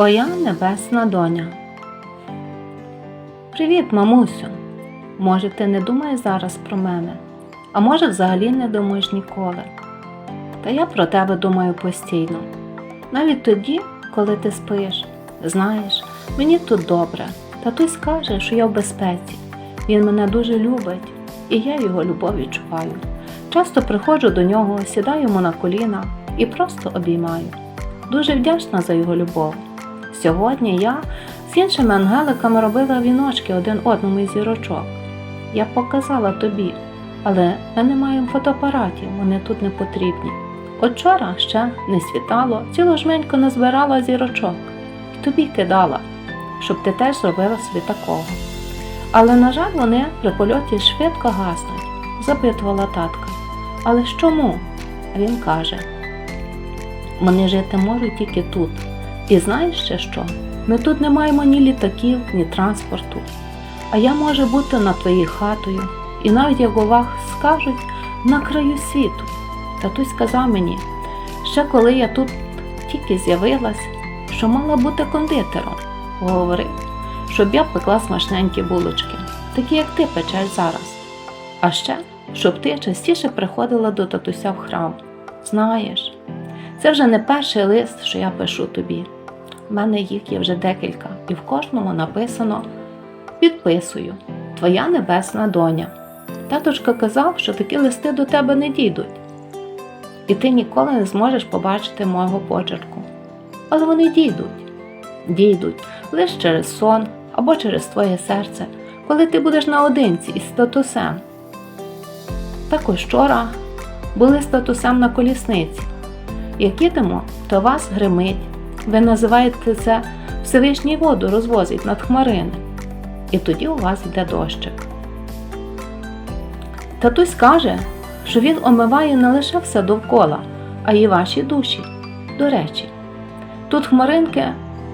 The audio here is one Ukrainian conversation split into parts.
Твоя небесна доня. Привіт, мамусю. Може, ти не думаєш зараз про мене, а може, взагалі не думаєш ніколи. Та я про тебе думаю постійно. Навіть тоді, коли ти спиш. Знаєш, мені тут добре. Татусь каже, що я в безпеці. Він мене дуже любить, і я його любов відчуваю. Часто приходжу до нього, сідаю йому на коліна і просто обіймаю. Дуже вдячна за його любов. Сьогодні я з іншими ангеликами робила віночки один одному із зірочок. Я показала тобі, але ми не маємо фотоапаратів, вони тут не потрібні. От вчора ще не світало, цілу жменьку назбирала зірочок і тобі кидала, щоб ти теж зробила собі такого. Але, на жаль, вони при польоті швидко гаснуть, запитувала татка. Але чому? Він каже: вони жити можуть тільки тут. І знаєш ще що? Ми тут не маємо ні літаків, ні транспорту. А я можу бути над твоєю хатою, і навіть як у вас скажуть на краю світу. Татусь сказав мені, ще коли я тут тільки з'явилась, що мала бути кондитером. Говорив, щоб я пекла смачненькі булочки, такі як ти печеш зараз. А ще, щоб ти частіше приходила до татуся в храм. Знаєш, це вже не перший лист, що я пишу тобі. У мене їх є вже декілька, і в кожному написано Підписую, Твоя небесна доня. Таточка казав, що такі листи до тебе не дійдуть, і ти ніколи не зможеш побачити мого почерку. Але вони дійдуть, дійдуть лише через сон або через твоє серце, коли ти будеш наодинці із татусем. Також вчора були з татусем на колісниці. Як їдемо, то вас гримить. Ви називаєте це Всевишній воду розвозить над хмарини. І тоді у вас йде дощик. Татусь каже, що він омиває не лише все довкола, а й ваші душі. До речі, тут хмаринки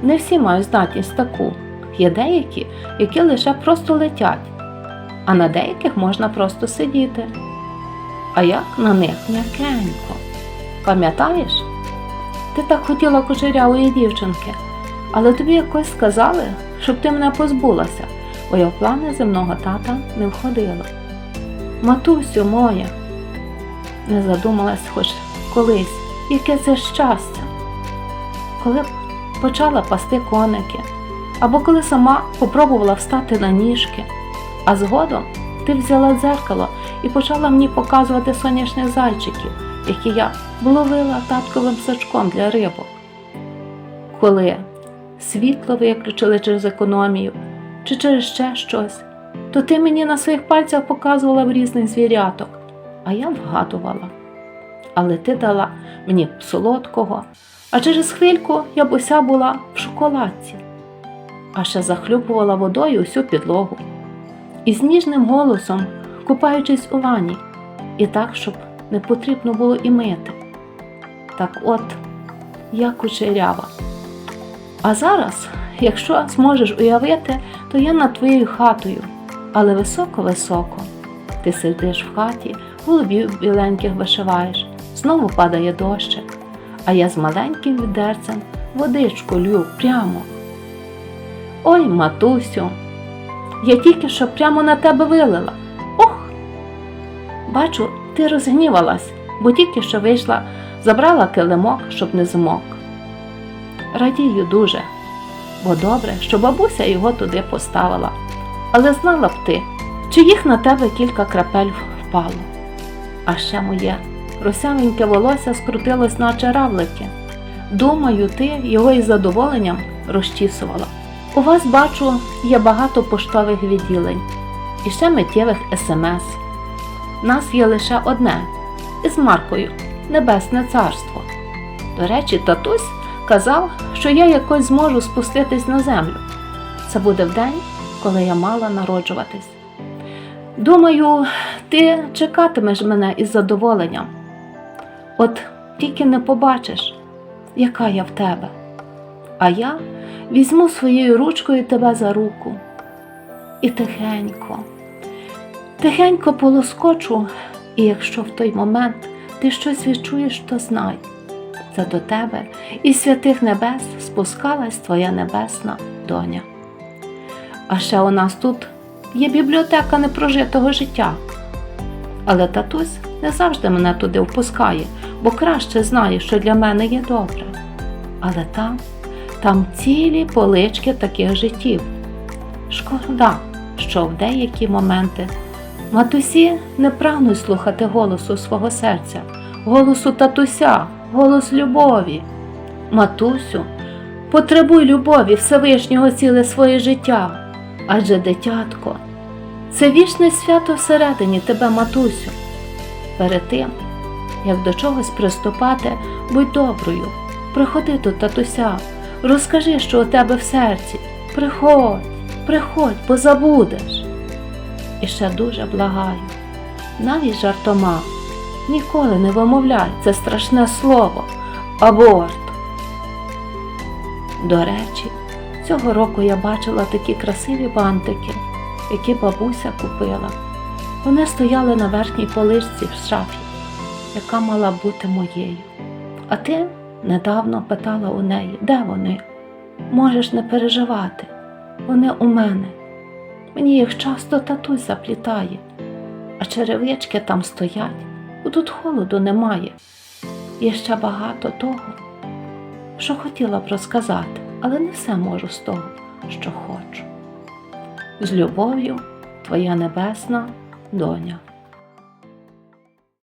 не всі мають здатність таку. Є деякі, які лише просто летять, а на деяких можна просто сидіти. А як на них м'якенько. Пам'ятаєш? Ти так хотіла кучерявої дівчинки, але тобі якось сказали, щоб ти мене позбулася, бо я в плани земного тата не входила. Матусю моя, не задумалась хоч колись, яке це щастя. Коли б почала пасти коники, або коли сама попробувала встати на ніжки, а згодом ти взяла дзеркало і почала мені показувати сонячних зайчиків, які я ловила татковим сачком для рибок. Коли світло виключили через економію чи через ще щось, то ти мені на своїх пальцях показувала в різних звіряток, а я вгадувала. Але ти дала мені солодкого, а через хвильку я б уся була в шоколадці, а ще захлюпувала водою усю підлогу. І з ніжним голосом, купаючись у ванні, і так, щоб не потрібно було і мити. Так от, я кучерява. А зараз, якщо зможеш уявити, то я над твоєю хатою, але високо-високо. Ти сидиш в хаті, голубів біленьких вишиваєш, знову падає дощик, а я з маленьким відерцем водичку лью прямо. Ой, матусю, я тільки що прямо на тебе вилила. Ох! Бачу, ти розгнівалась, бо тільки що вийшла, забрала килимок, щоб не змок. Радію дуже, бо добре, що бабуся його туди поставила. Але знала б ти, чи їх на тебе кілька крапель впало. А ще моє росявеньке волосся скрутилось, наче равлики. Думаю, ти його із задоволенням розчісувала. У вас, бачу, є багато поштових відділень і ще миттєвих смс. Нас є лише одне із маркою Небесне Царство. До речі, татусь казав, що я якось зможу спуститись на землю. Це буде в день, коли я мала народжуватись. Думаю, ти чекатимеш мене із задоволенням. От тільки не побачиш, яка я в тебе. А я візьму своєю ручкою тебе за руку і тихенько, тихенько полоскочу, і якщо в той момент ти щось відчуєш, то знай, це до тебе із святих небес спускалась твоя небесна доня. А ще у нас тут є бібліотека непрожитого життя. Але татусь не завжди мене туди впускає, бо краще знає, що для мене є добре. Але там, там цілі полички таких життів. Шкода, що в деякі моменти матусі не прагнуть слухати голосу свого серця, голосу татуся, голос любові. Матусю, потребуй любові Всевишнього ціле своє життя, адже дитятко, це вічне свято всередині тебе, матусю. Перед тим, як до чогось приступати, будь доброю, приходи до татуся, розкажи, що у тебе в серці. Приходь, приходь, бо забудеш. І ще дуже благаю, навіть жартома, ніколи не вимовляй це страшне слово аборт. До речі, цього року я бачила такі красиві бантики, які бабуся купила. Вони стояли на верхній поличці в шафі, яка мала бути моєю. А ти недавно питала у неї, де вони? Можеш не переживати, вони у мене. Мені їх часто татусь заплітає, а черевички там стоять, бо тут холоду немає. Є ще багато того, що хотіла б розказати, але не все можу з того, що хочу. З любов'ю, твоя небесна доня.